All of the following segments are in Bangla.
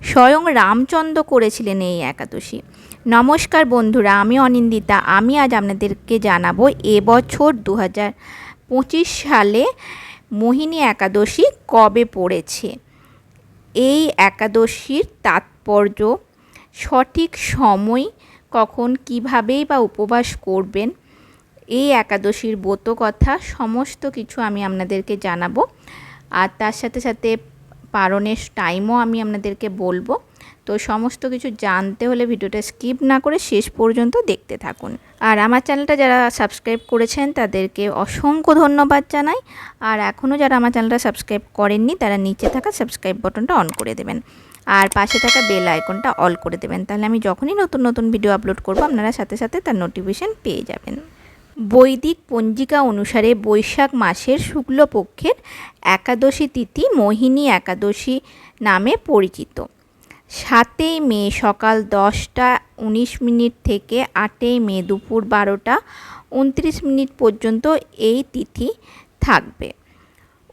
স্বয়ং রামচন্দ্র করেছিলেন এই একাদশী। নমস্কার বন্ধুরা, আমি অনিন্দিতা। আমি আজ আপনাদেরকে জানাব এবছর দু হাজার পঁচিশ সালে মোহিনী একাদশী কবে পড়েছে। এই একাদশীর তাৎপর্য, সঠিক সময় কখন কীভাবেই বা উপবাস করবেন, এই একাদশীর ব্রত কথা সমস্ত কিছু আমি আপনাদেরকে জানাব। আর তার সাথে সাথে পারণের টাইমও আমি আপনাদেরকে বলব। তো সমস্ত কিছু জানতে হলে ভিডিওটা স্কিপ না করে শেষ পর্যন্ত দেখতে থাকুন। আর আমার চ্যানেলটা যারা সাবস্ক্রাইব করেছেন, তাদেরকে অসংখ্য ধন্যবাদ জানাই। আর এখনও যারা আমার চ্যানেলটা সাবস্ক্রাইব করেননি, তারা নিচে থাকা সাবস্ক্রাইব বাটনটা অন করে দেবেন। আর পাশে থাকা বেল আইকনটা অল করে দেবেন। তাহলে আমি যখনই নতুন নতুন ভিডিও আপলোড করব, আপনারা সাথে সাথে তার নোটিফিকেশান পেয়ে যাবেন। বৈদিক পঞ্জিকা অনুসারে বৈশাখ মাসের শুক্লপক্ষের একাদশী তিথি মোহিনী একাদশী নামে পরিচিত। সাতই মে সকাল দশটা উনিশ মিনিট থেকে আটই মে দুপুর বারোটা উনত্রিশ মিনিট পর্যন্ত এই তিথি থাকবে।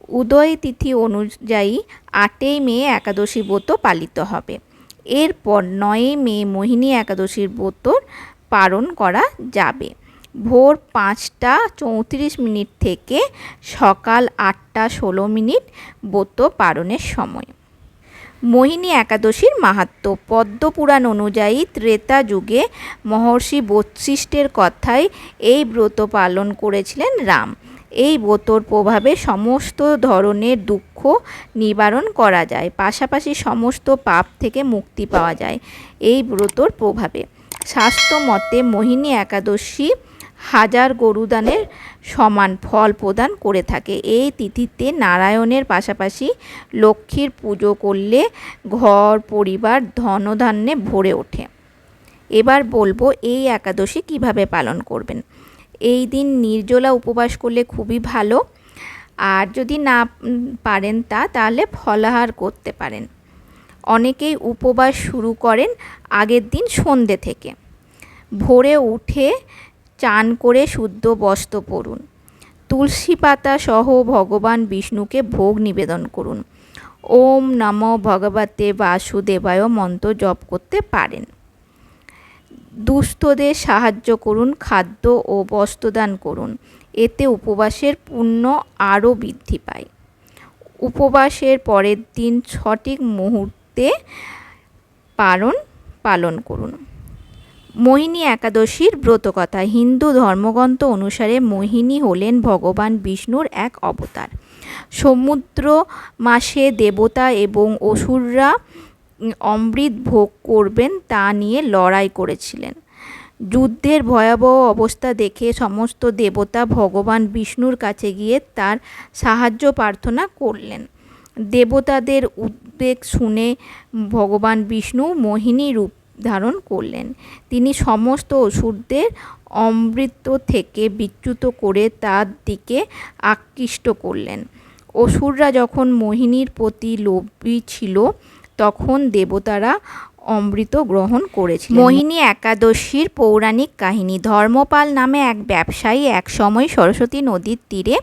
উদয় তিথি অনুযায়ী আটই মে একাদশী ব্রত পালিত হবে। এরপর নয়ই মে মোহিনী একাদশীর ব্রত পালন করা যাবে। ভোর পাঁচটা চৌত্রিশ মিনিট থেকে সকাল আটটা ষোলো মিনিট ব্রত পালনের সময়। মোহিনী একাদশীর মাহাত্ম, পদ্মপুরাণ অনুযায়ী ত্রেতা যুগে মহর্ষি বৎসিষ্ঠের কথায় এই ব্রত পালন করেছিলেন রাম। এই ব্রতর প্রভাবে সমস্ত ধরনের দুঃখ নিবারণ করা যায়। পাশাপাশি সমস্ত পাপ থেকে মুক্তি পাওয়া যায় এই ব্রতর প্রভাবে। স্বাস্থ্য মতে মোহিনী একাদশী হাজার গরুদানের সমান ফল প্রদান করে থাকে। এই তিথিতে নারায়ণের পাশাপাশি লক্ষ্মীর পুজো করলে ঘর, পরিবার ধনধান্যে ভরে ওঠে। এবার বলব এই একাদশী কীভাবে পালন করবেন? এই দিন নির্জলা উপবাস করলে খুবই ভালো। আর যদি না পারেন তা, তাহলে ফলাহার করতে পারেন। অনেকেই উপবাস শুরু করেন আগের দিন সন্ধে থেকে। ভোরে উঠে চান করে শুদ্ধ বস্ত্র পরুন। তুলসী পাতা সহ ভগবান বিষ্ণুকে ভোগ নিবেদন করুন। ওম নম ভগবতে বাসুদেবায় মন্ত্র জপ করতে পারেন। দুস্থদের সাহায্য করুন, খাদ্য ও বস্ত্রদান করুন। এতে উপবাসের পুণ্য আরও বৃদ্ধি পায়। উপবাসের পরের দিন সঠিক মুহূর্তে পালন পালন করুন। মোহিনী একাদশীর ব্রতকথা। হিন্দু ধর্মগ্রন্থ অনুসারে মোহিনী হলেন ভগবান বিষ্ণুর এক অবতার। সমুদ্র মাসে দেবতা এবং অসুররা অমৃত ভোগ করবেন তা নিয়ে লড়াই করেছিলেন। যুদ্ধের ভয়াবহ অবস্থা দেখে সমস্ত দেবতা ভগবান বিষ্ণুর কাছে গিয়ে তার সাহায্য প্রার্থনা করলেন। দেবতাদের উদ্বেগ শুনে ভগবান বিষ্ণু মোহিনী রূপ ধারণ করলেন। তিনি সমস্ত অসুরদের অমৃত থেকে বিচ্যুত করে তার দিকে আকৃষ্ট করলেন। অসুররা যখন মোহিনীর প্রতি লোভী ছিল, তখন দেবতারা অমৃত গ্রহণ করেছিল মোহিনী একাদশীর পৌরাণিক কাহিনী ধর্মপাল নামে এক ব্যবসায়ী একসময় সরস্বতী নদীর তীরে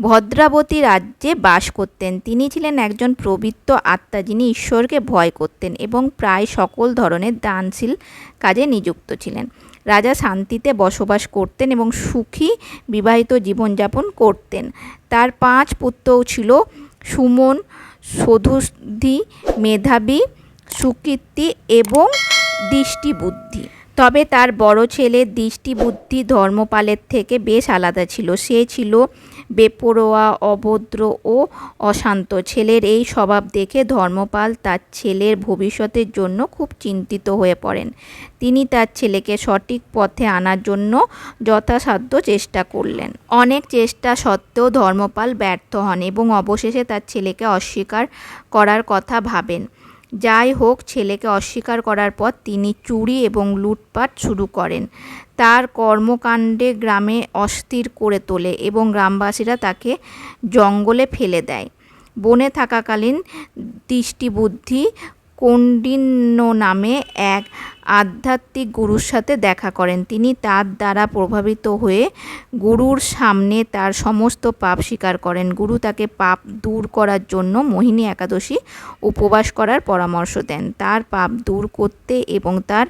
ভদ্রাবতী রাজ্যে বাস করতেন। তিনি ছিলেন একজন প্রবৃত্ত আত্মা যিনি ঈশ্বরকে ভয় করতেন এবং প্রায় সকল ধরনের দানশীল কাজে নিযুক্ত ছিলেন। রাজা শান্তিতে বসবাস করতেন এবং সুখী বিবাহিত জীবনযাপন করতেন। তার পাঁচ পুত্রও ছিল সুমন সধুধি মেধাবী, সুকীর্তি এবং দৃষ্টিবুদ্ধি। তবে তার বড় ছেলে দৃষ্টিবুদ্ধি ধর্মপালের থেকে বেশ আলাদা ছিল। সে ছিল বেপরোয়া, অভদ্র ও অশান্ত। ছেলের এই স্বভাব দেখে ধর্মপাল তার ছেলের ভবিষ্যতের জন্য খুব চিন্তিত হয়ে পড়েন। তিনি তার ছেলেকে সঠিক পথে আনার জন্য যথাসাধ্য চেষ্টা করলেন। অনেক চেষ্টা সত্ত্বেও ধর্মপাল ব্যর্থ হন এবং অবশেষে তার ছেলেকে অস্বীকার করার কথা ভাবেন। যাই হোক, ছেলেকে অস্বীকার করার পর তিনি চুরি এবং লুটপাট শুরু করেন। তার কর্মকাণ্ডে গ্রামে অস্থির করে তোলে এবং গ্রামবাসীরা তাকে জঙ্গলে ফেলে দেয়। বনে থাকাকালীন দৃষ্টিবুদ্ধি কৌণ্ডিন্য নামে এক আধ্যাত্মিক গুরুর সাথে দেখা করেন। তিনি তার দ্বারা প্রভাবিত হয়ে গুরুর সামনে তার সমস্ত পাপ স্বীকার করেন। গুরু তাকে পাপ দূর করার জন্য মোহিনী একাদশী উপবাস করার পরামর্শ দেন। তার পাপ দূর করতে এবং তার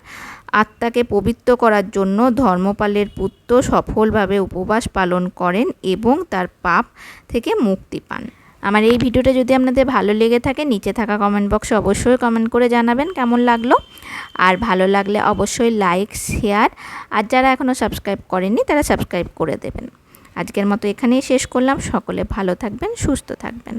আত্মাকে পবিত্র করার জন্য ধর্মপালের পুত্র সফলভাবে উপবাস পালন করেন এবং তার পাপ থেকে মুক্তি পান। আমার এই ভিডিওটা যদি আপনাদের ভালো লেগে থাকে, নিচে থাকা কমেন্ট বক্সে অবশ্যই কমেন্ট করে জানাবেন কেমন লাগল। আর ভালো লাগলে অবশ্যই লাইক শেয়ার আর যারা এখনও সাবস্ক্রাইব করেননি, তারা সাবস্ক্রাইব করে দেবেন। আজকের মতো এখানেই শেষ করলাম। সকলে ভালো থাকবেন, সুস্থ থাকবেন।